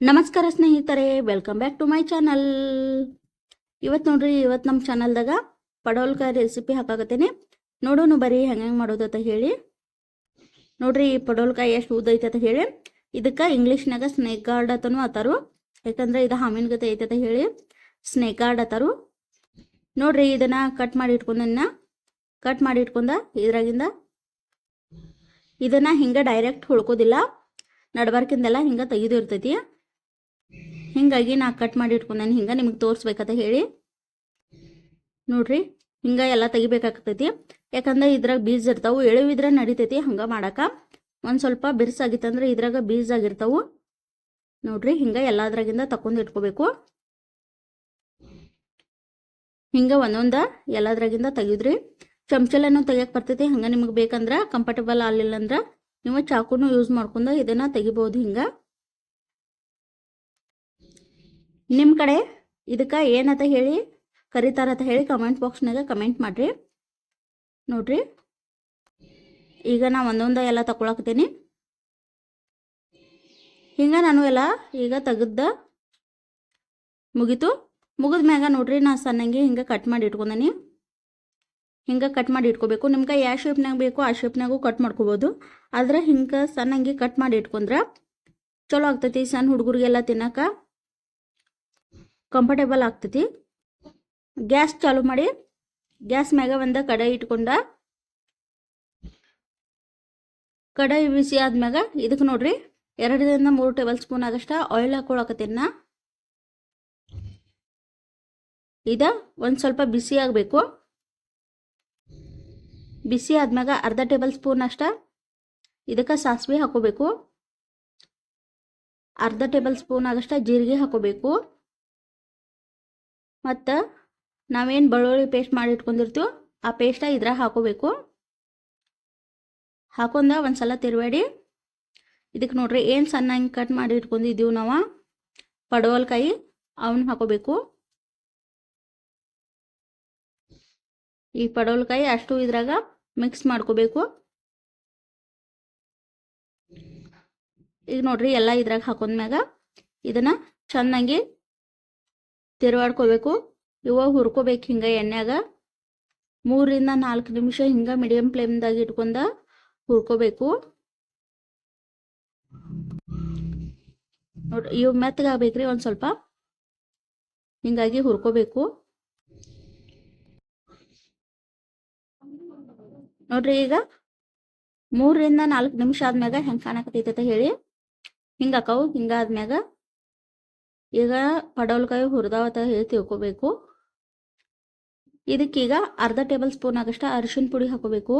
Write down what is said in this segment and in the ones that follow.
ನಮಸ್ಕಾರ ಸ್ನೇಹಿತರೆ welcome back to my channel ಇವತ್ತು ನೋಡ್ರಿ ಇವತ್ತು ನಮ್ಮ ಚಾನಲ್ದಾಗ ಪಡವಲ್ಕಾಯಿ ರೆಸಿಪಿ ಹಾಕಾಕತ್ತೇನೆ. ನೋಡೋನು ಬರೀ ಹೆಂಗೆ ಮಾಡೋದು ಅಂತ ಹೇಳಿ. ನೋಡ್ರಿ, ಈ ಪಡವಲ್ಕಾಯಿ ಎಷ್ಟು ಉದ್ದ ಐತೆ ಅಂತ ಹೇಳಿ. ಇದಕ್ಕೆ ಇಂಗ್ಲೀಷ್ನಾಗ ಸ್ನೇಕ್ ಗಾರ್ಡ್ ಅಂತನೂ ಅತ್ತಾರು ಯಾಕಂದ್ರೆ ಇದು ಹಾಮಿನ ಗತೆ ಐತೆ ಅಂತ ಹೇಳಿ. ಸ್ನೇಕ್ ಗಾರ್ಡ್ ಅತ್ತಾರು ನೋಡ್ರಿ, ಇದನ್ನ ಕಟ್ ಮಾಡಿ ಇಟ್ಕೊಂಡನ್ನ ಕಟ್ ಮಾಡಿ ಇಟ್ಕೊಂಡ ಇದ್ರಾಗಿಂದ ಇದನ್ನ ಹಿಂಗೆ ಡೈರೆಕ್ಟ್ ಹುಳ್ಕೋದಿಲ್ಲ. ನಡ್ಬಾರ್ಕಿಂದೆಲ್ಲ ಹಿಂಗೆ ತೆಗೆದು ಇರ್ತೈತಿ. ಹಿಂಗಾಗಿ ನಾ ಕಟ್ ಮಾಡಿ ಇಟ್ಕೊಂಡೇನೆ, ಹಿಂಗೆ ನಿಮಗೆ ತೋರಿಸ್ಬೇಕಂತ ಹೇಳಿ. ನೋಡ್ರಿ, ಹಿಂಗೆ ಎಲ್ಲ ತೆಗಿಬೇಕಾಗ್ತೈತಿ. ಯಾಕಂದ್ರೆ ಇದ್ರಾಗ ಬೀಜ ಇರ್ತಾವು, ಎಳುವಿದ್ರೆ ನಡಿತೈತಿ, ಹಂಗೆ ಮಾಡಕ್ಕೆ ಒಂದು ಸ್ವಲ್ಪ ಬಿರ್ಸಾಗಿತ್ತಂದ್ರೆ ಇದ್ರಾಗ ಬೀಜ ಆಗಿರ್ತಾವು. ನೋಡ್ರಿ, ಹಿಂಗೆ ಎಲ್ಲದ್ರಾಗಿಂದ ತಕೊಂಡು ಇಟ್ಕೋಬೇಕು. ಹಿಂಗೆ ಒಂದೊಂದು ಎಲ್ಲದ್ರಾಗಿಂದ ತೆಗಿದ್ರಿ ಚಮಚಲನ್ನು ತೆಗಿಯಕ್ಕೆ ಬರ್ತೈತಿ, ಹಂಗೆ ನಿಮಗೆ ಬೇಕಂದ್ರೆ ಕಂಫರ್ಟಬಲ್ ಆಗಲಿಲ್ಲ ಅಂದ್ರೆ ನೀವು ಚಾಕುನು ಯೂಸ್ ಮಾಡ್ಕೊಂಡು ಇದನ್ನ ತೆಗಿಬೋದು ಹಿಂಗೆ. ನಿಮ್ಮ ಕಡೆ ಇದಕ್ಕೆ ಏನಂತ ಹೇಳಿ ಕರೀತಾರಂತ ಹೇಳಿ ಕಮೆಂಟ್ ಬಾಕ್ಸ್ನಾಗ ಕಮೆಂಟ್ ಮಾಡಿರಿ. ನೋಡ್ರಿ. ಈಗ ನಾ ಒಂದೊಂದ ಎಲ್ಲ ತಗೊಳಕತ್ತೀನಿ ಹಿಂಗೆ ನಾನು ಎಲ್ಲ ಈಗ ತೆಗೆದ ಮುಗೀತು. ಮುಗಿದ ಮ್ಯಾಗ ನೋಡ್ರಿ ನಾ ಸಣ್ಣಂಗೆ ಹಿಂಗೆ ಕಟ್ ಮಾಡಿ ಇಟ್ಕೊಂಡನಿ. ಹಿಂಗೆ ಕಟ್ ಮಾಡಿ ಇಟ್ಕೋಬೇಕು. ನಿಮ್ಗೆ ಯಾವ ಶೇಪ್ನಾಗ ಬೇಕು ಆ ಶೇಪ್ನಾಗೂ ಕಟ್ ಮಾಡ್ಕೋಬೋದು. ಆದ್ರೆ ಹಿಂಗೆ ಸಣ್ಣಂಗೆ ಕಟ್ ಮಾಡಿ ಇಟ್ಕೊಂಡ್ರೆ ಚಲೋ ಆಗ್ತೈತಿ. ಸಣ್ಣ ಹುಡುಗರಿಗೆಲ್ಲ ತಿನ್ನಕ್ಕೆ ಕಂಫರ್ಟೇಬಲ್ ಆಗ್ತೈತಿ ಗ್ಯಾಸ್ ಚಾಲು ಮಾಡಿ, ಗ್ಯಾಸ್ ಮ್ಯಾಗ ಒಂದು ಕಡಾಯಿ ಇಟ್ಕೊಂಡ, ಕಡಾಯಿ ಬಿಸಿ ಆದ್ಮ್ಯಾಗ ಇದಕ್ಕೆ ನೋಡ್ರಿ, ಎರಡರಿಂದ ಮೂರು ಟೇಬಲ್ ಸ್ಪೂನ್ ಆಗಷ್ಟ ಆಯಿಲ್ ಹಾಕೊಳಕತ್ತೀನಿ ಇದ ಒಂದು ಸ್ವಲ್ಪ ಬಿಸಿ ಆಗಬೇಕು. ಬಿಸಿ ಆದ್ಮ್ಯಾಗ ಅರ್ಧ ಟೇಬಲ್ ಸ್ಪೂನ್ ಅಷ್ಟ ಇದಕ್ಕೆ ಸಾಸಿವೆ ಹಾಕೋಬೇಕು. ಅರ್ಧ ಟೇಬಲ್ ಸ್ಪೂನ್ ಆಗಷ್ಟ ಜೀರಿಗೆ ಹಾಕೋಬೇಕು. ಮತ್ತು ನಾವೇನು ಬೆಳ್ಳುಳ್ಳಿ ಪೇಸ್ಟ್ ಮಾಡಿ ಇಟ್ಕೊಂಡಿರ್ತೀವೋ ಆ ಪೇಸ್ಟ ಇದ್ರಾಗ ಹಾಕೋಬೇಕು. ಹಾಕೊಂಡ ಒಂದು ಸಲ ತಿರುವಾಡಿ ಇದಕ್ಕೆ ನೋಡ್ರಿ ಏನು ಸಣ್ಣ ಕಟ್ ಮಾಡಿ ಇಟ್ಕೊಂಡಿದ್ದೀವಿ ನಾವು, ಪಡವಲ್ಕಾಯಿ ಅವನ್ನ ಹಾಕೋಬೇಕು. ಈ ಪಡವಲ್ಕಾಯಿ ಅಷ್ಟು ಇದ್ರಾಗ ಮಿಕ್ಸ್ ಮಾಡ್ಕೋಬೇಕು. ಈಗ ನೋಡ್ರಿ ಎಲ್ಲ ಇದ್ರಾಗ ಹಾಕೊಂಡ್ಮ್ಯಾಗ ಇದನ್ನ ಚೆನ್ನಾಗಿ ತಿರುವಾಡ್ಕೋಬೇಕು. ಇವಾಗ ಹುರ್ಕೋಬೇಕು ಹಿಂಗೆ ಎಣ್ಣೆಗ ಮೂರಿಂದ ನಾಲ್ಕು ನಿಮಿಷ ಹಿಂಗೆ ಮೀಡಿಯಂ ಫ್ಲೇಮ್ದಾಗ ಇಟ್ಕೊಂಡ ಹುರ್ಕೋಬೇಕು. ನೋಡ್ರಿ ಇವು ಮೆತ್ತಗಾಗಬೇಕ್ರಿ ಒಂದು ಸ್ವಲ್ಪ. ಹಿಂಗಾಗಿ ಹುರ್ಕೋಬೇಕು. ನೋಡ್ರಿ ಈಗ ಮೂರರಿಂದ ನಾಲ್ಕು ನಿಮಿಷ ಆದ್ಮ್ಯಾಗ ಹೆಂಗೆ ಕಾಣಕತ್ತೈತೆ ಹೇಳಿ. ಹಿಂಗಾಕವು ಹಿಂಗಾದ್ಮ್ಯಾಗ ಈಗ ಪಡವಲ್ಕಾಯಿ ಹುರಿದಾವತ್ತ ಹೇಳಿ ತಿಳ್ಕೊಬೇಕು. ಇದಕ್ಕೀಗ ಅರ್ಧ ಟೇಬಲ್ ಸ್ಪೂನ್ ಆಗಷ್ಟ ಅರಿಶಿನ ಪುಡಿ ಹಾಕೋಬೇಕು.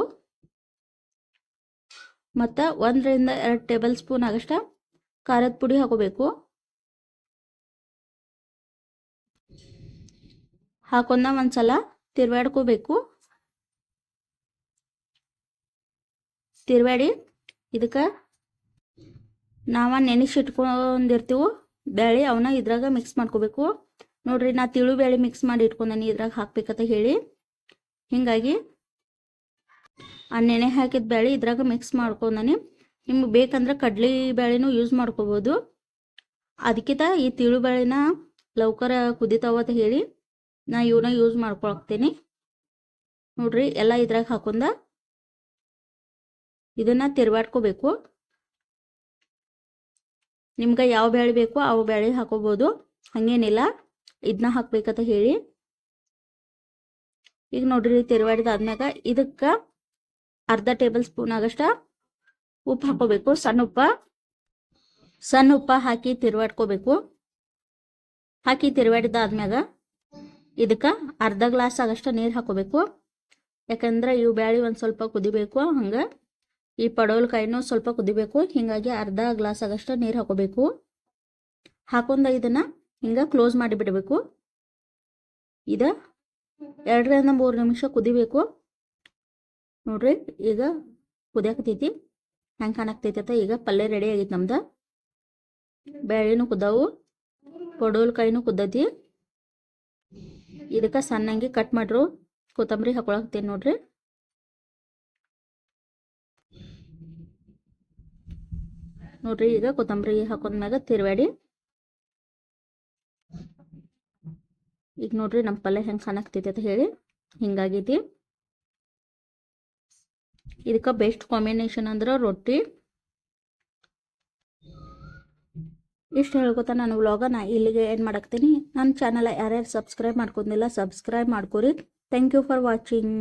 ಮತ್ತು ಒಂದರಿಂದ ಎರಡು ಟೇಬಲ್ ಸ್ಪೂನ್ ಆಗಷ್ಟ ಖಾರದ ಪುಡಿ ಹಾಕೋಬೇಕು. ಹಾಕೊಂಡ ಒಂದ್ಸಲ ತಿರ್ವಾಡ್ಕೋಬೇಕು ತಿರ್ವಾಡಿ ಇದಕ್ಕೆ ನಾವ ನೆನೆಸಿಟ್ಕೊಂಡಿರ್ತೀವಿ ಬೇಳೆ ಅವನ್ನ ಇದ್ರಾಗ ಮಿಕ್ಸ್ ಮಾಡ್ಕೋಬೇಕು. ನೋಡ್ರಿ, ನಾ ತಿಳು ಬೇಳೆ ಮಿಕ್ಸ್ ಮಾಡಿ ಇಟ್ಕೊಂಡನಿ, ಇದ್ರಾಗ ಹಾಕ್ಬೇಕಂತ ಹೇಳಿ. ಹಿಂಗಾಗಿ, ಆ ನೆನೆ ಹಾಕಿದ ಬೇಳೆ ಇದ್ರಾಗ ಮಿಕ್ಸ್ ಮಾಡ್ಕೊಂಡೇನಿ. ನಿಮ್ಗೆ ಬೇಕಂದ್ರೆ ಕಡ್ಲಿ ಬೇಳೆನೂ ಯೂಸ್ ಮಾಡ್ಕೋಬೋದು. ಅದಕ್ಕಿಂತ ಈ ತಿಳು ಬೇಳೆನ ಲೌಕರ ಕುದಿತಾವ ಅಂತ ಹೇಳಿ, ನಾ ಇವನ್ನ ಯೂಸ್ ಮಾಡ್ಕೊಳಕ್ತೀನಿ ನೋಡ್ರಿ, ಎಲ್ಲ ಇದ್ರಾಗ ಹಾಕೊಂಡ ಇದನ್ನ ತಿರ್ವಾಡ್ಕೋಬೇಕು. ನಿಮ್ಗೆ ಯಾವ ಬೇಳೆ ಬೇಕು ಅವು ಬೇಳೆ ಹಾಕೋಬೋದು. ಹಾಗೇನಿಲ್ಲ. ಇದನ್ನ ಹಾಕ್ಬೇಕಂತ ಹೇಳಿ. ಈಗ ನೋಡ್ರಿ ತಿರುವಾಡಿದಾದ್ಮ್ಯಾಗ ಇದಕ್ಕೆ ಅರ್ಧ ಟೇಬಲ್ ಸ್ಪೂನ್ ಆಗಷ್ಟ ಉಪ್ಪು ಹಾಕೋಬೇಕು. ಸಣ್ಣ ಉಪ್ಪ. ಸಣ್ಣ ಉಪ್ಪ ಹಾಕಿ ತಿರುವಾಡ್ಕೋಬೇಕು. ಹಾಕಿ ತಿರುವಾಡಿದಾದ್ಮ್ಯಾಗ ಇದಕ್ಕೆ ಅರ್ಧ ಗ್ಲಾಸ್ ಆಗಷ್ಟ ನೀರು ಹಾಕೋಬೇಕು. ಯಾಕಂದ್ರೆ ಇವು ಬ್ಯಾಳಿ ಒಂದು ಸ್ವಲ್ಪ ಕುದಿಬೇಕು ಹಂಗೆ. ಈ ಪಡವಲ್ಕಾಯಿನೂ ಸ್ವಲ್ಪ ಕುದಿಬೇಕು. ಹಿಂಗಾಗಿ ಅರ್ಧ ಗ್ಲಾಸ್ ಆಗಷ್ಟು ನೀರು ಹಾಕೋಬೇಕು. ಹಾಕೊಂಡ ಇದನ್ನು ಹಿಂಗೆ ಕ್ಲೋಸ್ ಮಾಡಿ ಬಿಡಬೇಕು. ಇದ ಎರಡರಿಂದ ಮೂರು ನಿಮಿಷ ಕುದಿಬೇಕು. ನೋಡ್ರಿ, ಈಗ ಕುದಿಯಾಕತೈತಿ. ಹೆಂಗೆ ಕಾಣಾಕ್ತೈತಿ ಈಗ ಪಲ್ಯ ರೆಡಿ ಆಗೈತೆ ನಮ್ದು. ಬೇಳೆನೂ ಕುದ್ದಾವು ಪಡೋಲ್ಕಾಯಿನೂ ಕುದ್ದತಿ. ಇದಕ್ಕೆ ಸಣ್ಣಂಗೆ ಕಟ್ ಮಾಡ್ರು. ಕೊತ್ತಂಬರಿ ಹಾಕೊಳಕ್ತೀನಿ ನೋಡ್ರಿ. ನೋಡ್ರಿ, ಈಗ ಕೊತ್ತಂಬರಿ ಹಾಕೊಂಡ್ಮ್ಯಾಗ ತಿರ್ವಾಡಿ ಈಗ ನೋಡ್ರಿ ನಮ್ಮ ಪಲ್ಯ ಹೆಂಗ್ ಕಾಣಾಕ್ತೈತಿ ಅಂತ ಹೇಳಿ ಹಿಂಗಾಗೈತಿ. ಇದಕ್ಕ ಬೆಸ್ಟ್ ಕಾಂಬಿನೇಷನ್ ಅಂದ್ರ ರೊಟ್ಟಿ. ಇಷ್ಟು ಹೇಳ್ಕೊತ ನಾನು ವ್ಲಾಗ ನಾ ಇಲ್ಲಿಗೆ ಏನ್ ಮಾಡಾಕ್ತೀನಿ. ನನ್ನ ಚಾನಲ್ ಯಾರ್ಯಾರು ಸಬ್ಸ್ಕ್ರೈಬ್ ಮಾಡ್ಕೊಂಡಿಲ್ಲ ಸಬ್ಸ್ಕ್ರೈಬ್ ಮಾಡ್ಕೊರಿ. Thank you for watching